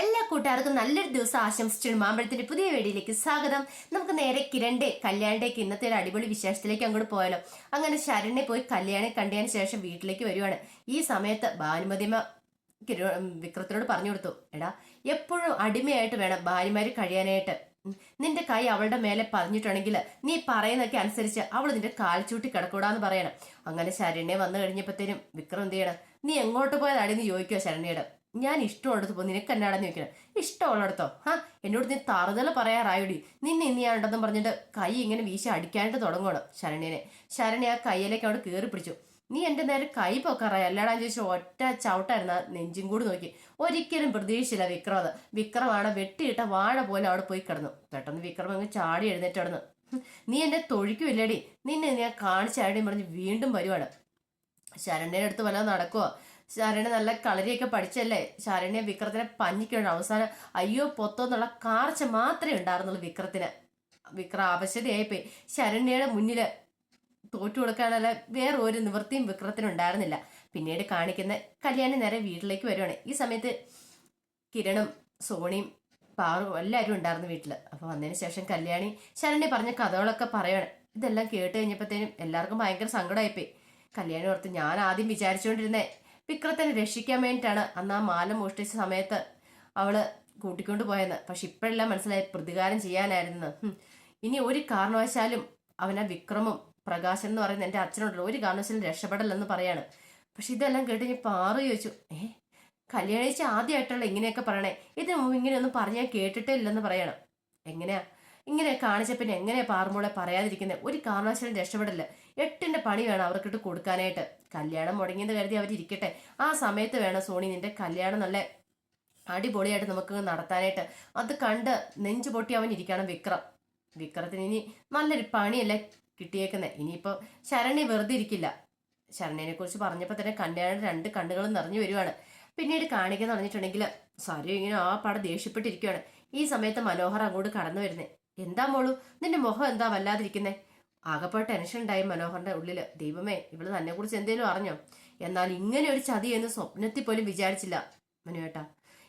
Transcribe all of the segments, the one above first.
എല്ലാ കൂട്ടുകാർക്കും നല്ലൊരു ദിവസം ആശംസിച്ചു മാമ്പഴത്തിന്റെ പുതിയ വീഡിയോയിലേക്ക് സ്വാഗതം. നമുക്ക് നേരെ കിരണ്ടെ കല്യാണിലേക്ക് ഇന്നത്തെ ഒരു അടിപൊളി വിശേഷത്തിലേക്ക് അങ്ങോട്ട് പോയാലോ. അങ്ങനെ ശരണ്യെ പോയി കല്യാണം കണ്ടതിന് ശേഷം വീട്ടിലേക്ക് വരുവാണ്. ഈ സമയത്ത് ഭാനുമതിമ കിര വിക്രത്തിനോട് പറഞ്ഞു കൊടുത്തു എടാ എപ്പോഴും അടിമയായിട്ട് വേണം ഭാര്യമാര് കഴിയാനായിട്ട്. നിന്റെ കൈ അവളുടെ മേലെ പറഞ്ഞിട്ടുണ്ടെങ്കിൽ നീ പറയുന്നൊക്കെ അനുസരിച്ച് അവൾ നിന്റെ കാൽച്ചൂട്ടി കിടക്കൂടാന്ന് പറയണം. അങ്ങനെ ശരണ്യെ വന്നു കഴിഞ്ഞപ്പോഴത്തേനും വിക്രം എന്ത് ചെയ്യണം? നീ എങ്ങോട്ട് പോയതാണെന്ന് ചോദിക്കുവോ ശരണ്യയുടെ. ഞാൻ ഇഷ്ടമുള്ളത് പോ നിനക്ക് എന്നാടാന്ന് ചോദിക്കണം ഇഷ്ടമുള്ളിടത്തോ? ആ എന്നോട് നീ തറുതല പറയാറായോടി. നിന്നെ ഇന്ന് പറഞ്ഞിട്ട് കൈ ഇങ്ങനെ വീശി അടിക്കാനായിട്ട് തുടങ്ങണം ശരണ്യനെ. ശരണ്യ ആ കൈയിലേക്ക് അവിടെ കയറി പിടിച്ചു. നീ എന്റെ നേരെ കൈ പൊക്കാറായി. അല്ലാടാന്ന് ചോദിച്ചു ഒറ്റ ചവിട്ടായിരുന്നു നെഞ്ചും കൂടി നോക്കി. ഒരിക്കലും പ്രതീക്ഷിച്ചില്ല വിക്രം അത്. വിക്രമാണ് വെട്ടിയിട്ട വാഴ പോലെ അവിടെ പോയി കിടന്നു. പെട്ടെന്ന് വിക്രം അങ്ങ് ചാടി എഴുന്നേറ്റ് നീ എന്നെ തൊഴിക്കുമില്ലടി? നിന്നെ ഞാൻ കാണിച്ചാടി പറഞ്ഞ് വീണ്ടും വരുവാണ്. ശരണ്യയുടെ അടുത്ത് വല്ലതും നടക്കുവോ. ശരണ്യ നല്ല കളരിയൊക്കെ പഠിച്ചല്ലേ? ശരണ്യ വിക്രത്തിനെ പഞ്ഞിക്കണം അവസാനം അയ്യോ പൊത്തോ എന്നുള്ള കാർച്ച മാത്രമേ ഉണ്ടായിരുന്നുള്ളൂ വിക്രത്തിന്. വിക്രം ആവശ്യതയായിപ്പോയി. ശരണ്യയുടെ മുന്നിൽ തോറ്റു കൊടുക്കാനല്ല വേറെ ഒരു നിവൃത്തിയും വിക്രത്തിന് ഉണ്ടായിരുന്നില്ല. പിന്നീട് കാണിക്കുന്ന കല്യാണി നേരെ വീട്ടിലേക്ക് വരുവാണ്. ഈ സമയത്ത് കിരണും സോണിയും പാറും എല്ലാവരും ഉണ്ടായിരുന്നു വീട്ടിൽ അപ്പോൾ വന്നതിന് ശേഷം കല്യാണി ശരണ്യ പറഞ്ഞ കഥകളൊക്കെ പറയാണ്. ഇതെല്ലാം കേട്ട് കഴിഞ്ഞപ്പോഴത്തേനും എല്ലാവർക്കും ഭയങ്കര സങ്കടമായിപ്പോയി. കല്യാണി ഓർത്ത് ഞാൻ ആദ്യം വിചാരിച്ചുകൊണ്ടിരുന്നേ വിക്രത്തിനെ രക്ഷിക്കാൻ വേണ്ടിയിട്ടാണ് അന്ന് ആ മാല മോഷ്ടിച്ച സമയത്ത് അവൾ കൂട്ടിക്കൊണ്ട് പോയെന്ന്. പക്ഷെ ഇപ്പോഴെല്ലാം മനസ്സിലായി പ്രതികാരം ചെയ്യാനായിരുന്നു. ഇനി ഒരു കാരണവശാലും അവനാ വിക്രമും പ്രകാശൻ എന്ന് പറയുന്ന എന്റെ അച്ഛനോടുള്ള ഒരു കാരണവശാലും രക്ഷപ്പെടലെന്ന് പറയാണ്. പക്ഷെ ഇതെല്ലാം കേട്ട് ഞാൻ പാറു ചോദിച്ചു ഏ കല്യാണിച്ച് ആദ്യമായിട്ടുള്ള ഇങ്ങനെയൊക്കെ പറയണേ? ഇത് ഇങ്ങനെയൊന്നും പറഞ്ഞാൽ കേട്ടിട്ടേ ഇല്ലെന്ന് പറയണം. എങ്ങനെയാ? ഇങ്ങനെ കാണിച്ച പിന്നെ എങ്ങനെയാ പാറുമ്പോളെ പറയാതിരിക്കുന്നത് ഒരു കാരണവശാലും രക്ഷപ്പെടില്ല. എട്ടിന്റെ പണി വേണം അവർക്കിട്ട് കൊടുക്കാനായിട്ട്. കല്യാണം മുടങ്ങിയെന്ന് കരുതി ഇരിക്കട്ടെ. ആ സമയത്ത് വേണം സോണി നിന്റെ കല്യാണം നല്ല അടിപൊളിയായിട്ട് നമുക്ക് നടത്താനായിട്ട്. അത് കണ്ട് നെഞ്ചു പൊട്ടി അവൻ ഇരിക്കണം വിക്രം. വിക്രത്തിന് ഇനി നല്ലൊരു പണിയല്ലേ കിട്ടിയേക്കുന്നത് ഇനിയിപ്പോൾ ശരണ്യ വെറുതെ ഇരിക്കില്ല. ശരണ്യനെ കുറിച്ച് പറഞ്ഞപ്പോൾ തന്നെ കല്യാണം രണ്ട് കണ്ണുകളും നിറഞ്ഞു വരുവാണ്. പിന്നീട് കാണിക്കുന്ന പറഞ്ഞിട്ടുണ്ടെങ്കിൽ സരു ഇങ്ങനെ ആ പടം ദേഷ്യപ്പെട്ടിരിക്കുകയാണ് ഈ സമയത്ത് മനോഹർ അങ്ങോട്ട് കടന്നു വരുന്നത് എന്താ മോളു? നിന്റെ മുഖം എന്താ വല്ലാതിരിക്കുന്നേ? ആകെപ്പോൾ ടെൻഷൻ ഉണ്ടായി മനോഹറിന്റെ ഉള്ളിൽ ദൈവമേ ഇവൾ തന്നെ കുറിച്ച് എന്തേലും അറിഞ്ഞോ? എന്നാൽ ഇങ്ങനെ ഒരു ചതി എന്ന് സ്വപ്നത്തിൽ പോലും വിചാരിച്ചില്ല മനുവേട്ട.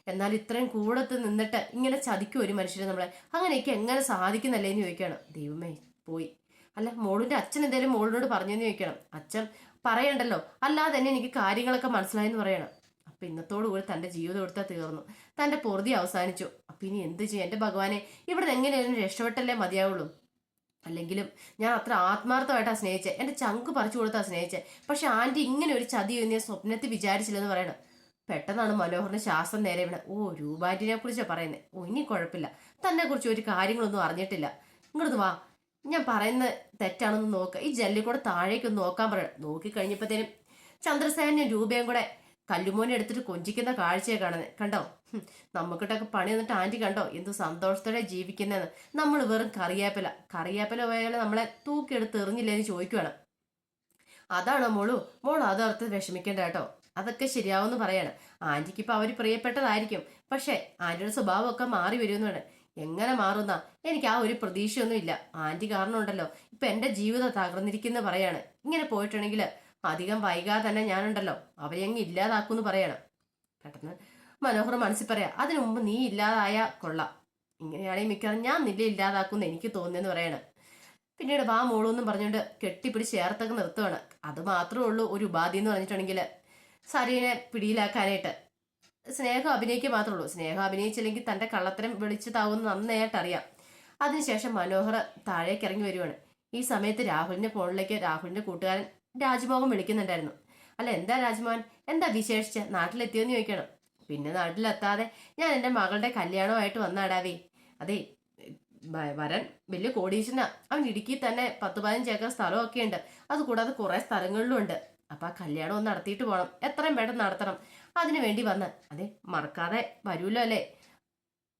എന്നാൽ ഇത്രയും കൂടത്ത് നിന്നിട്ട് ഇങ്ങനെ ചതിക്കും ഒരു മനുഷ്യരെ നമ്മളെ. അങ്ങനെയൊക്കെ എങ്ങനെ സാധിക്കുന്നല്ലേ എന്ന് ചോദിക്കുകയാണ്. ദൈവമേ പോയി. അല്ല മോളിന്റെ അച്ഛൻ എന്തേലും മോളിനോട് പറഞ്ഞെന്ന് ചോദിക്കണം. അച്ഛൻ പറയണ്ടല്ലോ. അല്ലാതെ തന്നെ എനിക്ക് കാര്യങ്ങളൊക്കെ മനസ്സിലായെന്ന് പറയണം. അപ്പൊ ഇന്നത്തോടു കൂടി തന്റെ ജീവിതം എടുത്താൽ തീർന്നു. തന്റെ പൊറുതി അവസാനിച്ചു. അപ്പൊ ഇനി എന്ത് ചെയ്യും? എന്റെ ഭഗവാനെ ഇവിടെ എങ്ങനെയായിരുന്നു രക്ഷപ്പെട്ടല്ലേ മതിയാവുള്ളൂ. അല്ലെങ്കിലും ഞാൻ അത്ര ആത്മാർത്ഥമായിട്ടാണ് സ്നേഹിച്ചത് എന്റെ ചങ്ക് പറിച്ചു കൊടുത്താ സ്നേഹിച്ചത് പക്ഷെ ആന്റി ഇങ്ങനെ ഒരു ചതി ഞാൻ സ്വപ്നത്തിൽ വിചാരിച്ചില്ലെന്ന് പറയണം. പെട്ടെന്നാണ് മനോഹറിന് ശ്വാസം നേരെ വീണ ഓ രൂപാന്റിനെ കുറിച്ചാണ് പറയുന്നത് ഓ ഇനി കുഴപ്പമില്ല. തന്നെ കുറിച്ച് ഒരു കാര്യങ്ങളൊന്നും അറിഞ്ഞിട്ടില്ല. ഇങ്ങോട്ട് വാ. ഞാൻ പറയുന്നത് തെറ്റാണെന്ന് നോക്കുക ഈ ജെല്ലിൽ കൂടെ താഴേക്കൊന്ന് നോക്കാൻ പറയണം. നോക്കി കഴിഞ്ഞപ്പോഴത്തേനും ചന്ദ്രസേനും രൂപയും കൂടെ കല്ലുമോനെ എടുത്തിട്ട് കൊഞ്ചിക്കുന്ന കാഴ്ചയെ കാണുന്നത് കണ്ടോ? നമുക്കിട്ടൊക്കെ പണി വന്നിട്ട് ആന്റി കണ്ടോ? എന്ത് സന്തോഷത്തോടെ ജീവിക്കുന്നതെന്ന് നമ്മൾ വെറും കറിയാപ്പല. കറിയാപ്പില പോയാൽ നമ്മളെ തൂക്കിയെടുത്ത് എറിഞ്ഞില്ലേന്ന് ചോദിക്കുകയാണ് അതാണോ മോളു? മോൾ അതോർത്ത് വിഷമിക്കേണ്ട കേട്ടോ. അതൊക്കെ ശരിയാവുമെന്ന് പറയാണ്. ആന്റിക്ക് ഇപ്പൊ അവർ പ്രിയപ്പെട്ടതായിരിക്കും. പക്ഷേ ആന്റിയുടെ സ്വഭാവമൊക്കെ മാറി വരുമെന്നാണ് എങ്ങനെ മാറുന്ന? എനിക്ക് ആ ഒരു പ്രതീക്ഷയൊന്നും ഇല്ല ആന്റി കാരണം ഉണ്ടല്ലോ ഇപ്പൊ ജീവിതം തകർന്നിരിക്കുന്നു പറയാണ്. ഇങ്ങനെ പോയിട്ടുണ്ടെങ്കിൽ അധികം വൈകാതെ തന്നെ ഞാനുണ്ടല്ലോ. അവരെ അങ്ങ് പറയണം. പെട്ടെന്ന് മനോഹർ മനസ്സിൽ പറയാം അതിനു മുമ്പ് നീ ഇല്ലാതായ കൊള്ളാം. ഇങ്ങനെയാണെങ്കിൽ മിക്കവാറും ഞാൻ നിന്നെ ഇല്ലാതാക്കുമെന്ന് എനിക്ക് തോന്നിയെന്ന് പറയണം. പിന്നീട് വാ മോളൂന്നും പറഞ്ഞുകൊണ്ട് കെട്ടിപ്പിടിച്ച് ചേർത്തൊക്കെ നിർത്തുവാണ്. അത് മാത്രമേ ഉള്ളൂ ഒരു ഉപാധി എന്ന് പറഞ്ഞിട്ടുണ്ടെങ്കിൽ സരീനെ പിടിയിലാക്കാനായിട്ട്. സ്നേഹം അഭിനയിക്കുക മാത്രമേ ഉള്ളൂ. സ്നേഹം അഭിനയിച്ചില്ലെങ്കിൽ തന്റെ കള്ളത്തരം വിളിച്ചു താവുമെന്ന് നന്നായിട്ട് അറിയാം. അതിനുശേഷം മനോഹർ താഴേക്ക് ഇറങ്ങി വരുവാണ്. ഈ സമയത്ത് രാഹുലിന്റെ ഫോണിലേക്ക് രാഹുലിന്റെ കൂട്ടുകാരൻ രാജ്മോഹൻ വിളിക്കുന്നുണ്ടായിരുന്നു. അല്ല എന്താ രാജ്മോഹൻ എന്താ വിശേഷിച്ച്? നാട്ടിലെത്തിയോന്ന് ചോദിക്കണം. പിന്നെ നാട്ടിലെത്താതെ ഞാൻ എന്റെ മകളുടെ കല്യാണമായിട്ട് വന്നാടാവേ അതെ വരൻ വലിയ കോടീശനാ അവൻ ഇടുക്കി തന്നെ പത്ത് പതിനഞ്ച് ഏക്കർ സ്ഥലമൊക്കെ ഉണ്ട്. അതുകൂടാതെ കുറേ സ്ഥലങ്ങളിലും ഉണ്ട്. അപ്പൊ ആ കല്യാണം ഒന്ന് നടത്തിയിട്ട് പോകണം എത്രയും പെട്ടെന്ന് നടത്തണം. അതിനു വേണ്ടി വന്ന്. അതെ മറക്കാതെ വരൂല്ലോ അല്ലേ?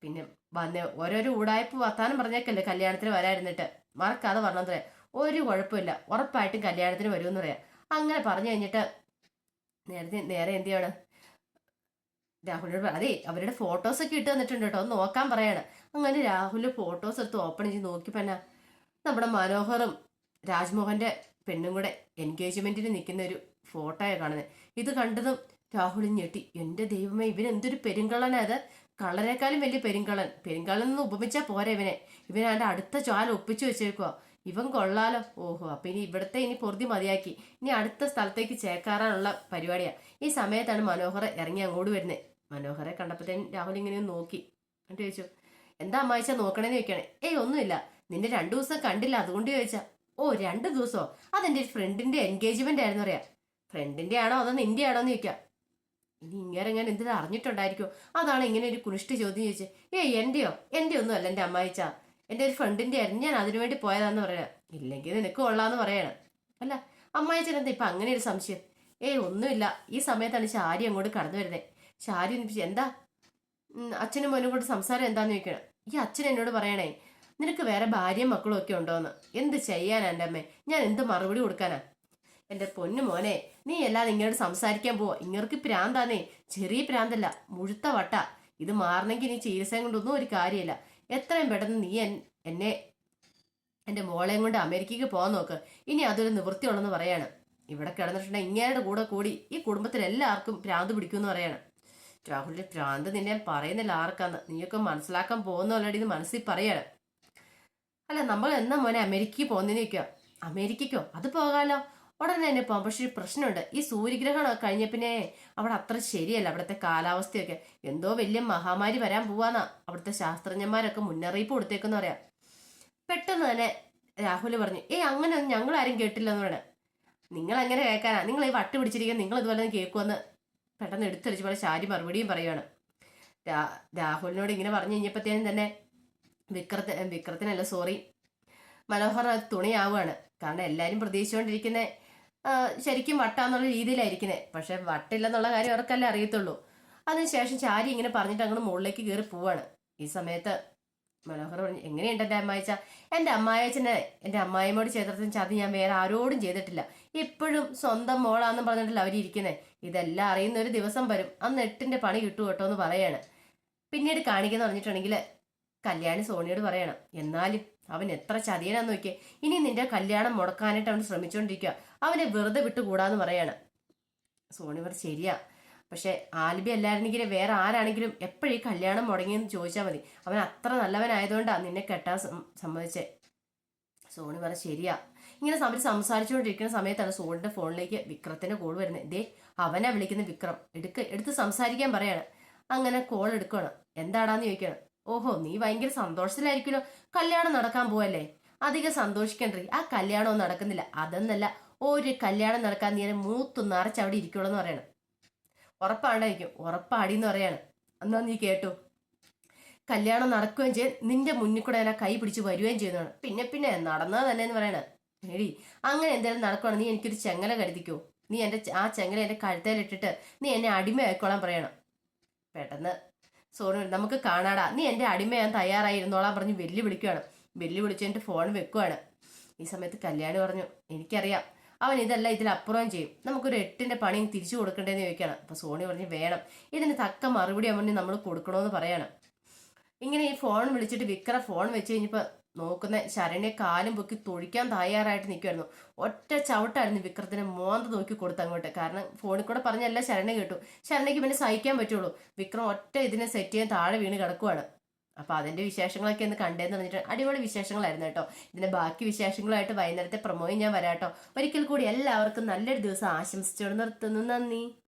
പിന്നെ വന്ന് ഓരോരോ ഊടായ്പ വർത്താനം പറഞ്ഞേക്കല്ലേ കല്യാണത്തിന് വരായിരുന്നിട്ട് മറക്കാതെ പറഞ്ഞത്രേ ഒരു കുഴപ്പമില്ല. ഉറപ്പായിട്ടും കല്യാണത്തിന് വരുമെന്ന് പറയാം. അങ്ങനെ പറഞ്ഞു കഴിഞ്ഞിട്ട് നേരത്തെ നേരെ എന്ത് ചെയ്യണം? രാഹുലിനോട് അതെ അവരുടെ ഫോട്ടോസ് ഒക്കെ ഇട്ട് തന്നിട്ടുണ്ട് കേട്ടോ ഒന്ന് നോക്കാൻ പറയാണ്. അങ്ങനെ രാഹുൽ ഫോട്ടോസ് എടുത്ത് ഓപ്പൺ ചെയ്ത് നോക്കിപ്പന്ന നമ്മുടെ മനോഹറും രാജ്മോഹന്റെ പെണ്ണും കൂടെ എൻഗേജ്മെന്റിന് നിൽക്കുന്ന ഒരു ഫോട്ടോയാണ് കാണുന്നത് ഇത് കണ്ടതും രാഹുൽ ഞെട്ടി. എന്റെ ദൈവമേ ഇവൻ എന്തൊരു പെരുങ്കള്ളനാ അത് കള്ളനേക്കാളും വലിയ പെരുങ്കള്ളൻ. പെരുങ്കള്ളൻ എന്ന് ഉപമിച്ചാൽ പോരെ ഇവനെ. ഇവൻ അടുത്ത ചാല ഒപ്പിച്ചു വെച്ചേക്കുവാ. ഇവൻ കൊള്ളാലോ. ഓഹോ അപ്പൊ ഇനി ഇവിടത്തെ ഇനി പൊറുതി മതിയാക്കി. ഇനി അടുത്ത സ്ഥലത്തേക്ക് ചേക്കാറാനുള്ള പരിപാടിയാ. ഈ സമയത്താണ് മനോഹർ ഇറങ്ങി അങ്ങോട്ട് വരുന്നത് മനോഹരെ കണ്ടപ്പോഴത്തേനും രാഹുൽ ഇങ്ങനെ നോക്കി. എന്നിട്ട് ചോദിച്ചു എന്താ അമ്മായിച്ച നോക്കണേന്ന് ചോദിക്കണേ ഏയ് ഒന്നുമില്ല. നിന്നെ രണ്ടു ദിവസം കണ്ടില്ല. അതുകൊണ്ട് ചോദിച്ചാ. ഓ രണ്ട് ദിവസമോ അതെന്റെ ഒരു ഫ്രണ്ടിന്റെ എൻഗേജ്മെന്റ് ആയിരുന്നു പറയാ. ഫ്രണ്ടിന്റെ ആണോ അതോ നിന്റെ ആണോ എന്ന് ചോദിക്കാം. ഇനി ഇങ്ങനെ ഞാൻ എന്തിനാ അറിഞ്ഞിട്ടുണ്ടായിരിക്കും അതാണ് ഇങ്ങനെ ഒരു കുനിഷ്ഠ ചോദ്യം ചോദിച്ചത് ഏയ് എന്റെയോ? എന്റെ ഒന്നും അല്ല എന്റെ അമ്മായിച്ച. എന്റെ ഒരു ഫ്രണ്ടിന്റെ ആയിരുന്നു. ഞാൻ അതിനു വേണ്ടി പോയതാന്ന് പറയാം. ഇല്ലെങ്കിൽ നിനക്ക് കൊള്ളാന്ന് പറയണം. അല്ല അമ്മായിച്ചൻ എന്താ ഇപ്പം അങ്ങനെ ഒരു സംശയം? ഏയ് ഒന്നുമില്ല. ഈ സമയത്താണ് ശാരി അങ്ങോട്ട് കടന്നു വരുന്നത് ഒന്നിപ്പിച്ച് എന്താ? അച്ഛനും മോനും കൂടെ സംസാരം എന്താന്ന് ചോദിക്കണം ഈ അച്ഛൻ എന്നോട് പറയണേ നിനക്ക് വേറെ ഭാര്യയും മക്കളും ഒക്കെ ഉണ്ടോന്ന്? എന്ത് ചെയ്യാനാ എന്റെ അമ്മേ? ഞാൻ എന്ത് മറുപടി കൊടുക്കാനാ? എന്റെ പൊന്നു മോനെ നീ അല്ലാതെ ഇങ്ങോട്ട് സംസാരിക്കാൻ പോവാ. ഇങ്ങർക്ക് പ്രാന്താന്നേ. ചെറിയ പ്രാന്തല്ല. മുഴുത്ത വട്ട. ഇത് മാറണമെങ്കിൽ നീ ചികിത്സയും കൊണ്ടൊന്നും ഒരു കാര്യമില്ല. എത്രയും പെട്ടെന്ന് നീ എന്നെ എന്റെ മോളെയും കൊണ്ട് അമേരിക്കയ്ക്ക് പോകാൻ നോക്ക്. ഇനി അതൊരു നിവൃത്തിയുള്ളെന്ന് പറയാണ്. ഇവിടെ കിടന്നിട്ടുണ്ടെങ്കിൽ ഇങ്ങേരുടെ കൂടെ കൂടി ഈ കുടുംബത്തിൽ എല്ലാവർക്കും ഭ്രാന്ത് പിടിക്കുമെന്ന് പറയാണ്. രാഹുലിന്റെ ഭ്രാന്ത് നിന്നെ പറയുന്നില്ല ആർക്കാന്ന്. നീയൊക്കെ മനസ്സിലാക്കാൻ പോകുന്ന ഓൾറെഡി മനസ്സിൽ പറയാണ്. അല്ല നമ്മൾ എന്നാ മോനെ അമേരിക്കയ്ക്ക് പോകുന്നതിനൊക്കെയോ അമേരിക്കയ്ക്കോ? അത് പോകാലോ? ഉടനെ തന്നെ ഒരു പ്രശ്നമുണ്ട്. ഈ സൂര്യഗ്രഹണം കഴിഞ്ഞ പിന്നെ അവിടെ അത്ര ശരിയല്ല. അവിടുത്തെ കാലാവസ്ഥയൊക്കെ എന്തോ വലിയ മഹാമാരി വരാൻ പോവാന്നാ. അവിടുത്തെ ശാസ്ത്രജ്ഞന്മാരൊക്കെ മുന്നറിയിപ്പ് കൊടുത്തേക്കെന്ന് പറയാം. പെട്ടെന്ന് തന്നെ രാഹുൽ പറഞ്ഞു ഏയ് അങ്ങനെ ഞങ്ങൾ ആരും കേട്ടില്ലെന്ന് പറയണേ. നിങ്ങൾ അങ്ങനെ കേൾക്കാനാ? നിങ്ങൾ ഈ വട്ട് പിടിച്ചിരിക്കാൻ നിങ്ങൾ ഇതുപോലെ കേൾക്കുമെന്ന് പെട്ടെന്ന് എടുത്തടിച്ച് പോലെ ശാരി മറുപടിയും പറയുകയാണ് രാ- രാഹുലിനോട് ഇങ്ങനെ പറഞ്ഞു കഴിഞ്ഞപ്പോഴത്തേനും തന്നെ വിക്രത്ത് വിക്രത്തിനല്ല സോറി മനോഹർ അത് തുണിയാവുകയാണ് കാരണം എല്ലാവരും പ്രതീക്ഷിച്ചുകൊണ്ടിരിക്കുന്ന ശരിക്കും വട്ടാന്നുള്ള രീതിയിലായിരിക്കുന്നത് പക്ഷെ വട്ടില്ലെന്നുള്ള കാര്യം അവർക്കല്ലേ അറിയത്തുള്ളൂ. അതിനുശേഷം ചാരി ഇങ്ങനെ പറഞ്ഞിട്ട് അങ്ങോട്ട് മുകളിലേക്ക് കയറി പോവാണ്. ഈ സമയത്ത് മനോഹർ പറഞ്ഞു എങ്ങനെയുണ്ട് എന്റെ അമ്മായിച്ച എന്റെ അമ്മായച്ചനെ എന്റെ അമ്മായിമോട് ചെയ്തിടത്തും ചതി ഞാൻ വേറെ ആരോടും ചെയ്തിട്ടില്ല. ഇപ്പോഴും സ്വന്തം മോളാന്നും പറഞ്ഞിട്ടില്ല അവരിയ്ക്കുന്നത് ഇതെല്ലാം അറിയുന്ന ഒരു ദിവസം വരും. അന്ന് എട്ടിന്റെ പണി കിട്ടു കേട്ടോ എന്ന് പറയാണ്. പിന്നീട് കാണിക്കുന്ന പറഞ്ഞിട്ടുണ്ടെങ്കിൽ കല്യാണി സോണിയോട് പറയണം. എന്നാലും അവൻ എത്ര ചതിയനാന്ന് നോക്കിയേ. ഇനി നിന്റെ കല്യാണം മുടക്കാനായിട്ട് അവൻ ശ്രമിച്ചുകൊണ്ടിരിക്കുക അവനെ വെറുതെ വിട്ടുകൂടാന്ന് പറയാണ്. സോണിവർ ശരിയാ. പക്ഷെ ആൽബി അല്ലായിരുന്നെങ്കിൽ വേറെ ആരാണെങ്കിലും എപ്പോഴും ഈ കല്യാണം മുടങ്ങിയെന്ന് ചോദിച്ചാൽ മതി. അവൻ അത്ര നല്ലവനായതുകൊണ്ടാണ് നിന്നെ കെട്ടാൻ സമ്മതിച്ചേ. സോണി പറ ശരിയാ. ഇങ്ങനെ അവർ സംസാരിച്ചുകൊണ്ടിരിക്കുന്ന സമയത്താണ് സോണിന്റെ ഫോണിലേക്ക് വിക്രത്തിന്റെ കോൾ വരുന്നത്. ദേ അവനെ വിളിക്കുന്ന വിക്രം. എടുക്ക എടുത്ത് സംസാരിക്കാൻ പറയാണ്. അങ്ങനെ കോൾ എടുക്കണം എന്താടാന്ന് ചോദിക്കണം ഓഹോ നീ ഭയങ്കര സന്തോഷത്തിലായിരിക്കുമല്ലോ കല്യാണം നടക്കാൻ പോവല്ലേ? അധികം സന്തോഷിക്കണ്ടേ? ആ കല്യാണവും നടക്കുന്നില്ല. അതെന്നല്ല ഒരു കല്യാണം നടക്കാൻ നീ മൂത്തു നിറച്ച് അവിടെ ഇരിക്കുള്ളൂ എന്ന് പറയണം. ഉറപ്പാണ്ടായിരിക്കും ഉറപ്പാടി എന്ന് പറയാണ്. എന്നാ നീ കേട്ടു? കല്യാണം നടക്കുകയും ചെയ്ത് നിന്റെ മുന്നിൽ കൂടെ ഞാൻ കൈ പിടിച്ച് വരികയും ചെയ്യുന്നതാണ്. പിന്നെ പിന്നെ നടന്നത് തന്നെ എന്ന് പറയണ. എടി അങ്ങനെ എന്തെങ്കിലും നടക്കുകയാണ് നീ എനിക്കൊരു ചെങ്ങല കരുതിക്കോ? നീ എന്റെ ആ ചെങ്ങല എന്റെ കഴുത്തേലിട്ടിട്ട് നീ എന്നെ അടിമയായിക്കോളാൻ പറയണം. പെട്ടെന്ന് സോണു നമുക്ക് കാണാടാ. നീ എന്റെ അടിമയാൻ തയ്യാറായി ഇരുന്നോളാൻ പറഞ്ഞ് വെല്ലു വിളിക്കുകയാണ് വെല്ലു വിളിച്ചിട്ട് ഫോൺ വെക്കുവാണ്. ഈ സമയത്ത് കല്യാണി പറഞ്ഞു എനിക്കറിയാം. അവൻ ഇതല്ല ഇതിലപ്പുറം ചെയ്യും. നമുക്കൊരു എട്ടിന്റെ പണിയും തിരിച്ചു കൊടുക്കണ്ടേന്ന് ചോദിക്കുകയാണ്. അപ്പൊ സോണി പറഞ്ഞ് വേണം. ഇതിന് തക്ക മറുപടി അവന് നമ്മൾ കൊടുക്കണമെന്ന് പറയാണ്. ഇങ്ങനെ ഈ ഫോൺ വിളിച്ചിട്ട് വിക്ര ഫോൺ വെച്ച് കഴിഞ്ഞപ്പോ നോക്കുന്ന ശരണ്യെ കാലും പൊക്കി തൊഴിക്കാൻ തയ്യാറായിട്ട് നിൽക്കുമായിരുന്നു ഒറ്റ ചവിട്ടായിരുന്നു വിക്രത്തിന് മോന്ത നോക്കി കൊടുത്ത് അങ്ങോട്ട്. കാരണം ഫോണിൽ കൂടെ പറഞ്ഞല്ല ശരണ്യ കേട്ടു. ശരണ്യക്ക് പിന്നെ സഹിക്കാൻ പറ്റുള്ളൂ. വിക്രം ഒറ്റ ഇതിനെ സെറ്റ് ചെയ്യാൻ താഴെ വീണ് കിടക്കുവാണ്. അപ്പൊ അതിന്റെ വിശേഷങ്ങളൊക്കെ ഒന്ന് കണ്ടേന്ന് പറഞ്ഞിട്ട് അടിപൊളി വിശേഷങ്ങളായിരുന്നു കേട്ടോ. ഇതിന്റെ ബാക്കി വിശേഷങ്ങളായിട്ട് വൈകുന്നേരത്തെ പ്രൊമോയും ഞാൻ വരാട്ടോ ഒരിക്കൽ കൂടി എല്ലാവർക്കും നല്ലൊരു ദിവസം ആശംസിച്ചോട് നിർത്തുന്നു. നന്ദി.